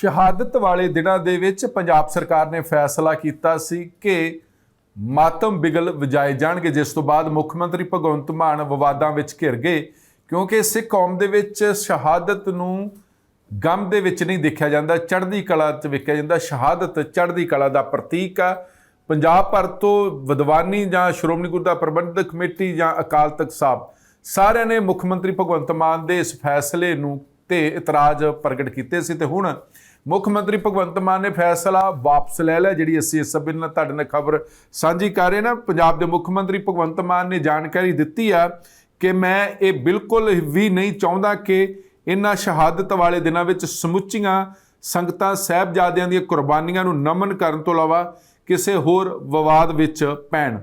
ਸ਼ਹਾਦਤ ਵਾਲੇ ਦਿਨਾਂ ਦੇ ਵਿੱਚ ਪੰਜਾਬ ਸਰਕਾਰ ਨੇ ਫੈਸਲਾ ਕੀਤਾ ਸੀ ਕਿ ਮਾਤਮ ਬਿਗਲ ਵਜਾਏ ਜਾਣਗੇ, ਜਿਸ ਤੋਂ ਬਾਅਦ ਮੁੱਖ ਮੰਤਰੀ ਭਗਵੰਤ ਮਾਨ ਵਿਵਾਦਾਂ ਵਿੱਚ ਘਿਰ ਗਏ, ਕਿਉਂਕਿ ਸਿੱਖ ਕੌਮ ਦੇ ਵਿੱਚ ਸ਼ਹਾਦਤ ਨੂੰ ਗਮ ਦੇ ਵਿੱਚ ਨਹੀਂ ਦੇਖਿਆ ਜਾਂਦਾ, ਚੜ੍ਹਦੀ ਕਲਾ 'ਚ ਵੇਖਿਆ ਜਾਂਦਾ, ਸ਼ਹਾਦਤ ਚੜ੍ਹਦੀ ਕਲਾ ਦਾ ਪ੍ਰਤੀਕ ਆ। ਪੰਜਾਬ ਭਰ ਤੋਂ ਵਿਦਵਾਨੀ ਜਾਂ ਸ਼੍ਰੋਮਣੀ ਗੁਰਦੁਆਰਾ ਪ੍ਰਬੰਧਕ ਕਮੇਟੀ ਜਾਂ ਅਕਾਲ ਤਖਤ ਸਾਹਿਬ ਸਾਰਿਆਂ ਨੇ ਮੁੱਖ ਮੰਤਰੀ ਭਗਵੰਤ ਮਾਨ ਦੇ ਇਸ ਫੈਸਲੇ ਨੂੰ ਤੇ ਇਤਰਾਜ਼ ਪ੍ਰਗਟ ਕੀਤੇ ਸੀ ਤੇ ਹੁਣ ਮੁੱਖ ਮੰਤਰੀ ਭਗਵੰਤ ਮਾਨ ਨੇ ਫੈਸਲਾ ਵਾਪਸ ਲੈ ਲਿਆ, ਜਿਹੜੀ ਅਸੀਂ ਇਸ ਸਭੇ ਨਾਲ ਤੁਹਾਡੇ ਨਾਲ ਖਬਰ ਸਾਂਝੀ ਕਰ ਰਹੇ ਨਾ, ਪੰਜਾਬ ਦੇ ਮੁੱਖ ਮੰਤਰੀ ਭਗਵੰਤ ਮਾਨ ਨੇ ਜਾਣਕਾਰੀ ਦਿੱਤੀ ਆ ਕਿ ਮੈਂ ਇਹ ਬਿਲਕੁਲ ਵੀ ਨਹੀਂ ਚਾਹੁੰਦਾ ਕਿ ਇਹਨਾਂ ਸ਼ਹਾਦਤ ਵਾਲੇ ਦਿਨਾਂ ਵਿੱਚ ਸਮੁੱਚੀਆਂ ਸੰਗਤਾਂ ਸਹਿਬਜ਼ਾਦਿਆਂ ਦੀਆਂ ਕੁਰਬਾਨੀਆਂ ਨੂੰ ਨਮਨ ਕਰਨ ਤੋਂ ਇਲਾਵਾ ਕਿਸੇ ਹੋਰ ਵਿਵਾਦ ਵਿੱਚ ਪੈਣ।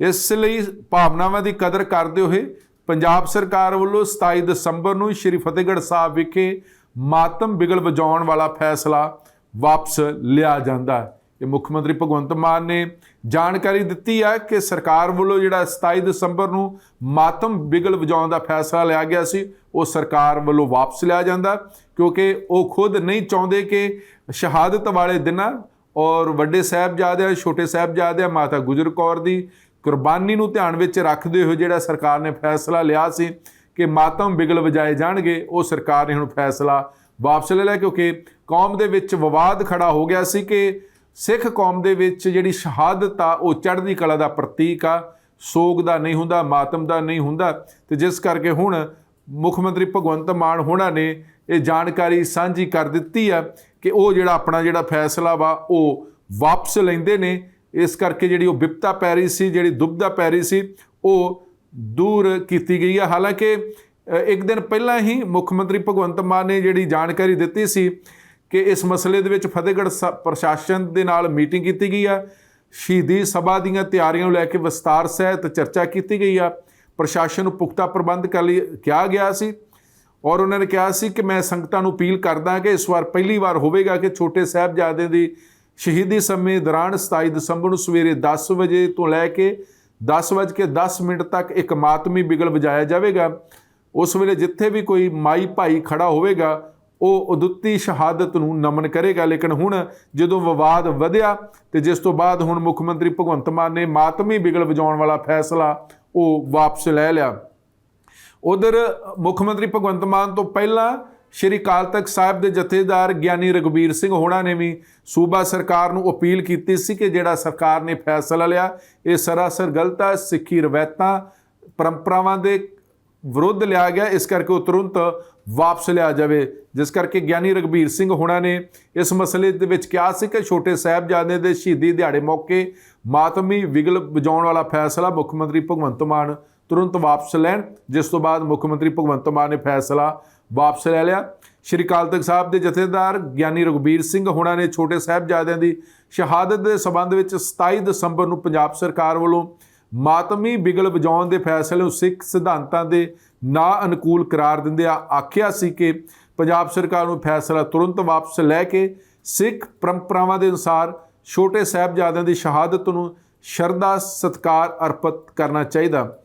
ਇਸ ਲਈ ਭਾਵਨਾਵਾਂ ਦੀ ਕਦਰ ਕਰਦੇ ਹੋਏ ਪੰਜਾਬ ਸਰਕਾਰ ਵੱਲੋਂ 27 ਦਸੰਬਰ ਨੂੰ ਸ੍ਰੀ ਫਤਿਹਗੜ੍ਹ ਸਾਹਿਬ ਵਿਖੇ ਮਾਤਮ ਬਿਗਲ ਵਜਾਉਣ ਵਾਲਾ ਫੈਸਲਾ ਵਾਪਸ ਲਿਆ ਜਾਂਦਾ ਹੈ। ਇਹ ਮੁੱਖ ਮੰਤਰੀ ਭਗਵੰਤ ਮਾਨ ਨੇ ਜਾਣਕਾਰੀ ਦਿੱਤੀ ਹੈ ਕਿ ਸਰਕਾਰ ਵੱਲੋਂ ਜਿਹੜਾ 27 ਦਸੰਬਰ ਨੂੰ ਮਾਤਮ ਬਿਗਲ ਵਜਾਉਣ ਦਾ ਫੈਸਲਾ ਲਿਆ ਗਿਆ ਸੀ, ਉਹ ਸਰਕਾਰ ਵੱਲੋਂ ਵਾਪਸ ਲਿਆ ਜਾਂਦਾ ਕਿਉਂਕਿ ਉਹ ਖੁਦ ਨਹੀਂ ਚਾਹੁੰਦੇ ਕਿ ਸ਼ਹਾਦਤ ਵਾਲੇ ਦਿਨਾਂ ਔਰ ਵੱਡੇ ਸਾਹਿਬਜ਼ਾਦਿਆਂ ਛੋਟੇ ਸਾਹਿਬਜ਼ਾਦਿਆਂ ਮਾਤਾ ਗੁਜਰ ਕੌਰ ਦੀ ਕੁਰਬਾਨੀ ਨੂੰ ਧਿਆਨ ਵਿੱਚ ਰੱਖਦੇ ਹੋਏ ਜਿਹੜਾ ਸਰਕਾਰ ਨੇ ਫੈਸਲਾ ਲਿਆ ਸੀ ਕਿ ਮਾਤਮ ਬਿਗਲ ਵਜਾਏ ਜਾਣਗੇ, ਉਹ ਸਰਕਾਰ ਨੇ ਹੁਣ ਫੈਸਲਾ ਵਾਪਸ ਲੈ ਲਿਆ ਕਿਉਂਕਿ ਕੌਮ ਦੇ ਵਿੱਚ ਵਿਵਾਦ ਖੜਾ ਹੋ ਗਿਆ ਸੀ ਕਿ ਸਿੱਖ ਕੌਮ ਦੇ ਵਿੱਚ ਜਿਹੜੀ ਸ਼ਹਾਦਤ ਆ, ਉਹ ਚੜ੍ਹਦੀ ਕਲਾ ਦਾ ਪ੍ਰਤੀਕ ਆ, ਸੋਗ ਦਾ ਨਹੀਂ ਹੁੰਦਾ, ਮਾਤਮ ਦਾ ਨਹੀਂ ਹੁੰਦਾ। ਤੇ ਜਿਸ ਕਰਕੇ ਹੁਣ ਮੁੱਖ ਮੰਤਰੀ ਭਗਵੰਤ ਮਾਨ ਹੋਣਾ ਨੇ ਇਹ ਜਾਣਕਾਰੀ ਸਾਂਝੀ ਕਰ ਦਿੱਤੀ ਆ ਕਿ ਉਹ ਜਿਹੜਾ ਆਪਣਾ ਜਿਹੜਾ ਫੈਸਲਾ ਵਾ, ਉਹ ਵਾਪਸ ਲੈਂਦੇ ਨੇ। ਇਸ ਕਰਕੇ ਜਿਹੜੀ ਉਹ ਵਿਪਤਾ ਪੈ ਰਹੀ ਸੀ, ਜਿਹੜੀ ਦੁਬਦਾ ਪੈ ਰਹੀ ਸੀ, ਉਹ ਦੂਰ ਕੀਤੀ ਗਈ ਹੈ ਹਾਲਾਂਕਿ ਇੱਕ ਦਿਨ ਪਹਿਲਾਂ ਹੀ ਮੁੱਖ ਮੰਤਰੀ ਭਗਵੰਤ ਮਾਨ ਨੇ ਜਿਹੜੀ ਜਾਣਕਾਰੀ ਦਿੱਤੀ ਸੀ ਕਿ ਇਸ ਮਸਲੇ ਦੇ ਵਿੱਚ ਫਤਿਹਗੜ੍ਹ ਸ- ਪ੍ਰਸ਼ਾਸਨ ਦੇ ਨਾਲ ਮੀਟਿੰਗ ਕੀਤੀ ਗਈ ਆ। ਸ਼ਹੀਦੀ ਸਭਾ ਦੀਆਂ ਤਿਆਰੀਆਂ ਨੂੰ ਲੈ ਕੇ ਵਿਸਤਾਰ ਸਹਿਤ ਚਰਚਾ ਕੀਤੀ ਗਈ ਆ। ਪ੍ਰਸ਼ਾਸਨ ਨੂੰ ਪੁਖਤਾ ਪ੍ਰਬੰਧ ਕਰ ਲਈ, ਕਿਹਾ ਗਿਆ ਸੀ ਔਰ ਉਹਨਾਂ ਨੇ ਕਿਹਾ ਸੀ ਕਿ ਮੈਂ ਸੰਗਤਾਂ ਨੂੰ ਅਪੀਲ ਕਰਦਾ ਕਿ ਇਸ ਵਾਰ ਪਹਿਲੀ ਵਾਰ ਹੋਵੇਗਾ ਕਿ ਛੋਟੇ ਸਾਹਿਬਜ਼ਾਦੇ ਦੀ ਸ਼ਹੀਦੀ ਸਮੇਂ ਦੌਰਾਨ 27 ਦਸੰਬਰ ਨੂੰ ਸਵੇਰੇ 10 ਵਜੇ ਤੋਂ ਲੈ ਕੇ 10:10 ਮਿੰਟ ਤੱਕ ਇੱਕ ਮਾਤਮੀ ਬਿਗਲ ਵਜਾਇਆ ਜਾਵੇਗਾ। ਉਸ ਵੇਲੇ ਜਿੱਥੇ ਵੀ ਕੋਈ ਮਾਈ ਭਾਈ ਖੜਾ ਹੋਵੇਗਾ, ਉਹ ਉਦੁੱਤੀ ਸ਼ਹਾਦਤ ਨੂੰ ਨਮਨ ਕਰੇਗਾ। ਲੇਕਿਨ ਹੁਣ ਜਦੋਂ ਵਿਵਾਦ ਵਧਿਆ ਤੇ ਜਿਸ ਤੋਂ ਬਾਅਦ ਹੁਣ ਮੁੱਖ ਮੰਤਰੀ ਭਗਵੰਤ ਮਾਨ ਨੇ ਮਾਤਮੀ ਬਿਗਲ ਵਜਾਉਣ ਵਾਲਾ ਫੈਸਲਾ ਉਹ ਵਾਪਸ ਲੈ ਲਿਆ। ਉਧਰ ਮੁੱਖ ਮੰਤਰੀ ਭਗਵੰਤ ਮਾਨ ਤੋਂ ਪਹਿਲਾਂ ਸ਼੍ਰੀ ਅਕਾਲ ਤਖਤ ਸਾਹਿਬ ਦੇ ਜਥੇਦਾਰ ਗਿਆਨੀ ਰਗਵੀਰ ਸਿੰਘ ਹੋਣਾ ਨੇ ਵੀ ਸੂਬਾ ਸਰਕਾਰ ਨੂੰ ਅਪੀਲ ਕੀਤੀ ਸੀ ਕਿ ਜਿਹੜਾ ਸਰਕਾਰ ਨੇ ਫੈਸਲਾ ਲਿਆ, ਇਹ ਸਰਾਸਰ ਗਲਤ ਹੈ ਸਿੱਖੀ ਰਵਾਇਤਾਂ, ਪਰੰਪਰਾਵਾਂ ਦੇ ਵਿਰੁੱਧ ਲਿਆ ਗਿਆ, ਇਸ ਕਰਕੇ ਉਹ ਤੁਰੰਤ ਵਾਪਸ ਲਿਆ ਜਾਵੇ। ਜਿਸ ਕਰਕੇ ਗਿਆਨੀ ਰਗਵੀਰ ਸਿੰਘ ਹੋਣਾ ਨੇ ਇਸ ਮਸਲੇ ਦੇ ਵਿੱਚ ਕਿਹਾ ਸੀ ਕਿ ਛੋਟੇ ਸਾਹਿਬਜ਼ਾਦੇ ਦੇ ਸ਼ਹੀਦੀ ਦਿਹਾੜੇ ਮੌਕੇ ਮਾਤਮੀ ਵਿਗਲ ਵਜਾਉਣ ਵਾਲਾ ਫੈਸਲਾ ਮੁੱਖ ਮੰਤਰੀ ਭਗਵੰਤ ਮਾਨ ਤੁਰੰਤ ਵਾਪਸ ਲੈਣ, ਜਿਸ ਤੋਂ ਬਾਅਦ ਮੁੱਖ ਮੰਤਰੀ ਭਗਵੰਤ ਮਾਨ ਨੇ ਫੈਸਲਾ ਵਾਪਸ ਲੈ ਲਿਆ। ਸ਼੍ਰੀ ਅਕਾਲ ਤਖਤ ਸਾਹਿਬ ਦੇ ਜਥੇਦਾਰ ਗਿਆਨੀ ਰਗਵੀਰ ਸਿੰਘ ਹੋਣਾ ਨੇ ਛੋਟੇ ਸਾਹਿਬਜ਼ਾਦਿਆਂ ਦੀ ਸ਼ਹਾਦਤ ਦੇ ਸਬੰਧ ਵਿੱਚ 27 ਦਸੰਬਰ ਨੂੰ ਪੰਜਾਬ ਸਰਕਾਰ ਵੱਲੋਂ ਮਾਤਮੀ ਬਿਗਲ ਵਜਾਉਣ ਦੇ ਫੈਸਲੇ ਨੂੰ ਸਿੱਖ ਸਿਧਾਂਤਾਂ ਦੇ ਨਾ ਅਨੁਕੂਲ ਕਰਾਰ ਦਿੰਦਿਆਂ ਆਖਿਆ ਸੀ ਕਿ ਪੰਜਾਬ ਸਰਕਾਰ ਨੂੰ ਫੈਸਲਾ ਤੁਰੰਤ ਵਾਪਸ ਲੈ ਕੇ ਸਿੱਖ ਪਰੰਪਰਾਵਾਂ ਦੇ ਅਨੁਸਾਰ ਛੋਟੇ ਸਾਹਿਬਜ਼ਾਦਿਆਂ ਦੀ ਸ਼ਹਾਦਤ ਨੂੰ ਸ਼ਰਧਾ ਸਤਕਾਰ ਅਰਪਿਤ ਕਰਨਾ ਚਾਹੀਦਾ।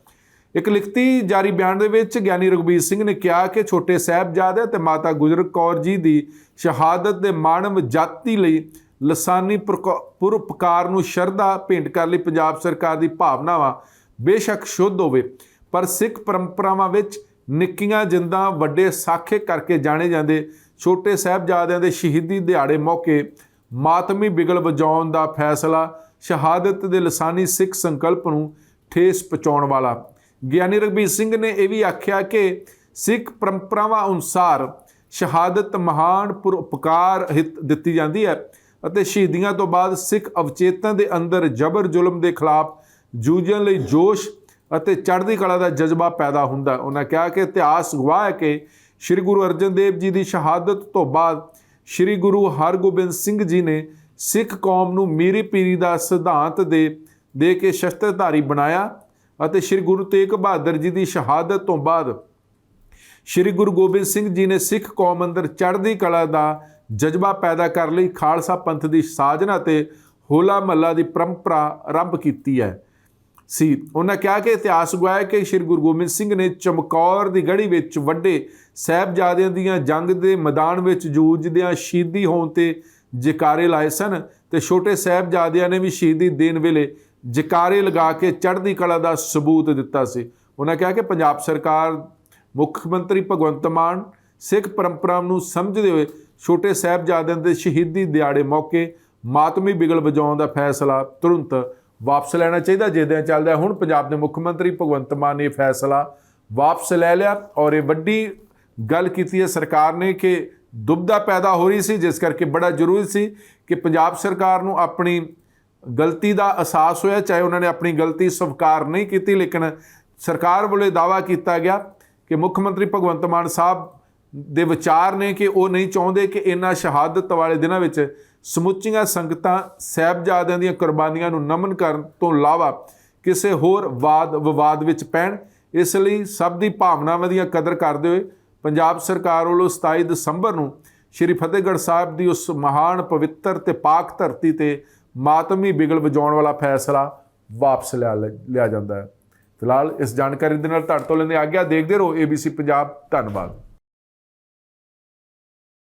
ਇੱਕ ਲਿਖਤੀ ਜਾਰੀ ਬਿਆਨ ਦੇ ਵਿੱਚ ਗਿਆਨੀ ਰਘਬੀਰ ਸਿੰਘ ਨੇ ਕਿਹਾ ਕਿ ਛੋਟੇ ਸਾਹਿਬਜ਼ਾਦੇ ਤੇ ਮਾਤਾ ਗੁਜਰ ਕੌਰ ਜੀ ਦੀ ਸ਼ਹਾਦਤ ਦੇ ਮਾਨਵ ਜਾਤੀ ਲਈ ਲਸਾਨੀ ਪ੍ਰਕੋ- ਪੁਰਪਕਾਰ ਨੂੰ ਸ਼ਰਧਾ ਭੇਂਟ ਕਰਨ ਲਈ ਪੰਜਾਬ ਸਰਕਾਰ ਦੀ ਭਾਵਨਾਵਾਂ ਬੇਸ਼ੱਕ ਸ਼ੁੱਧ ਹੋਵੇ। ਪਰ ਸਿੱਖ ਪਰੰਪਰਾਵਾਂ ਵਿੱਚ ਨਿੱਕੀਆਂ ਜਿੰਦਾਂ ਵੱਡੇ ਸਾਖੇ ਕਰਕੇ ਜਾਣੇ ਜਾਂਦੇ ਛੋਟੇ ਸਾਹਿਬਜ਼ਾਦਿਆਂ ਦੇ ਸ਼ਹੀਦੀ ਦਿਹਾੜੇ ਮੌਕੇ ਮਾਤਮੀ ਬਿਗਲ ਵਜਾਉਣ ਦਾ ਫੈਸਲਾ, ਸ਼ਹਾਦਤ ਦੇ ਲਸਾਨੀ ਸਿੱਖ ਸੰਕਲਪ ਨੂੰ ਠੇਸ ਪਹੁੰਚਾਉਣ ਵਾਲਾ। ਗਿਆਨੀ ਰਘਬੀਰ ਸਿੰਘ ਨੇ ਇਹ ਵੀ ਆਖਿਆ ਕਿ ਸਿੱਖ ਪਰੰਪਰਾਵਾਂ ਅਨੁਸਾਰ ਸ਼ਹਾਦਤ ਮਹਾਨ ਪੁਰਪਕਾਰ ਹਿੱਤ ਦਿੱਤੀ ਜਾਂਦੀ ਹੈ ਅਤੇ ਸ਼ਹੀਦੀਆਂ ਤੋਂ ਬਾਅਦ ਸਿੱਖ ਅਵਚੇਤਨ ਦੇ ਅੰਦਰ ਜ਼ਬਰ ਜ਼ੁਲਮ ਦੇ ਖਿਲਾਫ ਜੂਝਣ ਲਈ ਜੋਸ਼ ਅਤੇ ਚੜ੍ਹਦੀ ਕਲਾ ਦਾ ਜਜ਼ਬਾ ਪੈਦਾ ਹੁੰਦਾ ਉਹਨਾਂ ਕਿਹਾ ਕਿ ਇਤਿਹਾਸ ਗਵਾਹ ਹੈ ਕਿ ਸ੍ਰੀ ਗੁਰੂ ਅਰਜਨ ਦੇਵ ਜੀ ਦੀ ਸ਼ਹਾਦਤ ਤੋਂ ਬਾਅਦ ਸ੍ਰੀ ਗੁਰੂ ਹਰਗੋਬਿੰਦ ਸਿੰਘ ਜੀ ਨੇ ਸਿੱਖ ਕੌਮ ਨੂੰ ਮੀਰੀ ਪੀਰੀ ਦਾ ਸਿਧਾਂਤ ਦੇ ਦੇ ਕੇ ਸ਼ਸਤਰਧਾਰੀ ਬਣਾਇਆ ਅਤੇ ਸ੍ਰੀ ਗੁਰੂ ਤੇਗ ਬਹਾਦਰ ਜੀ ਦੀ ਸ਼ਹਾਦਤ ਤੋਂ ਬਾਅਦ ਸ੍ਰੀ ਗੁਰੂ ਗੋਬਿੰਦ ਸਿੰਘ ਜੀ ਨੇ ਸਿੱਖ ਕੌਮ ਅੰਦਰ ਚੜ੍ਹਦੀ ਕਲਾ ਦਾ ਜਜ਼ਬਾ ਪੈਦਾ ਕਰਨ ਲਈ। ਖਾਲਸਾ ਪੰਥ ਦੀ ਸਾਜਨਾ ਤੇ ਹੋਲਾ ਮਹੱਲਾ ਦੀ ਪਰੰਪਰਾ ਆਰੰਭ ਕੀਤੀ ਹੈ। ਸੀ, ਉਹਨਾਂ ਕਿਹਾ ਕਿ ਇਤਿਹਾਸ ਗਵਾਇਆ ਕਿ ਸ੍ਰੀ ਗੁਰੂ ਗੋਬਿੰਦ ਸਿੰਘ ਨੇ ਚਮਕੌਰ ਦੀ ਗੜੀ ਵਿੱਚ ਵੱਡੇ ਸਾਹਿਬਜ਼ਾਦਿਆਂ ਦੀਆਂ ਜੰਗ ਦੇ ਮੈਦਾਨ ਵਿੱਚ ਜੂਝਦਿਆਂ ਸ਼ਹੀਦੀ ਹੋਣ ਤੇ ਜਕਾਰੇ ਲਾਏ ਸਨ ਤੇ ਛੋਟੇ ਸਾਹਿਬਜ਼ਾਦਿਆਂ ਨੇ ਵੀ ਸ਼ਹੀਦੀ ਦੇਣ ਵੇਲੇ ਜਕਾਰੇ ਲਗਾ ਕੇ ਚੜ੍ਹਦੀ ਕਲਾ ਦਾ ਸਬੂਤ ਦਿੱਤਾ ਸੀ। ਉਹਨਾਂ ਕਿਹਾ ਕਿ ਪੰਜਾਬ ਸਰਕਾਰ, ਮੁੱਖ ਮੰਤਰੀ ਭਗਵੰਤ ਮਾਨ, ਸਿੱਖ ਪਰੰਪਰਾ ਨੂੰ ਸਮਝਦੇ ਹੋਏ ਛੋਟੇ ਸਾਹਿਬਜ਼ਾਦਿਆਂ ਦੇ ਸ਼ਹੀਦੀ ਦਿਹਾੜੇ ਮੌਕੇ ਮਾਤਮੀ ਬਿਗਲ ਵਜਾਉਣ ਦਾ ਫੈਸਲਾ ਤੁਰੰਤ ਵਾਪਸ ਲੈਣਾ ਚਾਹੀਦਾ। ਜਿਹਦੇ ਚੱਲਦਾ ਹੁਣ ਪੰਜਾਬ ਦੇ ਮੁੱਖ ਮੰਤਰੀ ਭਗਵੰਤ ਮਾਨ ਨੇ ਇਹ ਫੈਸਲਾ ਵਾਪਸ ਲੈ ਲਿਆ ਔਰ ਇਹ ਵੱਡੀ ਗੱਲ ਕੀਤੀ ਹੈ। ਸਰਕਾਰ ਨੇ ਕਿ ਦੁਬਦਾ ਪੈਦਾ ਹੋ ਰਹੀ ਸੀ, ਜਿਸ ਕਰਕੇ ਬੜਾ ਜ਼ਰੂਰੀ ਸੀ ਕਿ ਪੰਜਾਬ ਸਰਕਾਰ ਨੂੰ ਆਪਣੀ ਗਲਤੀ ਦਾ ਅਹਿਸਾਸ ਹੋਇਆ, ਚਾਹੇ ਉਹਨਾਂ ਨੇ ਆਪਣੀ ਗਲਤੀ ਸਵੀਕਾਰ ਨਹੀਂ ਕੀਤੀ, ਲੇਕਿਨ ਸਰਕਾਰ ਵੱਲੋਂ ਦਾਵਾ ਕੀਤਾ ਗਿਆ ਕਿ ਮੁੱਖ ਮੰਤਰੀ ਭਗਵੰਤ ਮਾਨ ਸਾਹਿਬ ਦੇ ਵਿਚਾਰ ਨੇ ਕਿ ਉਹ ਨਹੀਂ ਚਾਹੁੰਦੇ ਕਿ ਇਹਨਾਂ ਸ਼ਹਾਦਤ ਵਾਲੇ ਦਿਨਾਂ ਵਿੱਚ ਸਮੁੱਚੀਆਂ ਸੰਗਤਾਂ ਸਹਿਬਜ਼ਾਦਿਆਂ ਦੀਆਂ ਕੁਰਬਾਨੀਆਂ ਨੂੰ ਨਮਨ ਕਰਨ ਤੋਂ ਇਲਾਵਾ ਕਿਸੇ ਹੋਰ ਵਾਦ, ਵਿਵਾਦ ਵਿੱਚ ਪੈਣ। ਇਸ ਲਈ ਸਭ ਦੀ ਭਾਵਨਾਵਾਂ ਦੀਆਂ ਕਦਰ ਕਰਦੇ ਹੋਏ ਪੰਜਾਬ ਸਰਕਾਰ ਵੱਲੋਂ 27 ਦਸੰਬਰ ਨੂੰ ਸ਼੍ਰੀ ਫਤਿਹਗੜ੍ਹ ਸਾਹਿਬ ਦੀ ਉਸ ਮਹਾਨ ਪਵਿੱਤਰ ਤੇ ਪਾਕ ਧਰਤੀ ਤੇ ਮਾਤਮੀ ਬਿਗਲ ਵਜਾਉਣ ਵਾਲਾ ਫੈਸਲਾ ਵਾਪਸ ਲਿਆ ਲਿਆ ਜਾਂਦਾ ਹੈ। ਫਿਲਹਾਲ ਇਸ ਜਾਣਕਾਰੀ ਦੇ ਨਾਲ ਤੁਹਾਡੇ ਤੋਂ ਲੈਂਦੇ ਆਗਿਆ ਦੇਖਦੇ ਰਹੋ। ABC ਪੰਜਾਬ ਧੰਨਵਾਦ।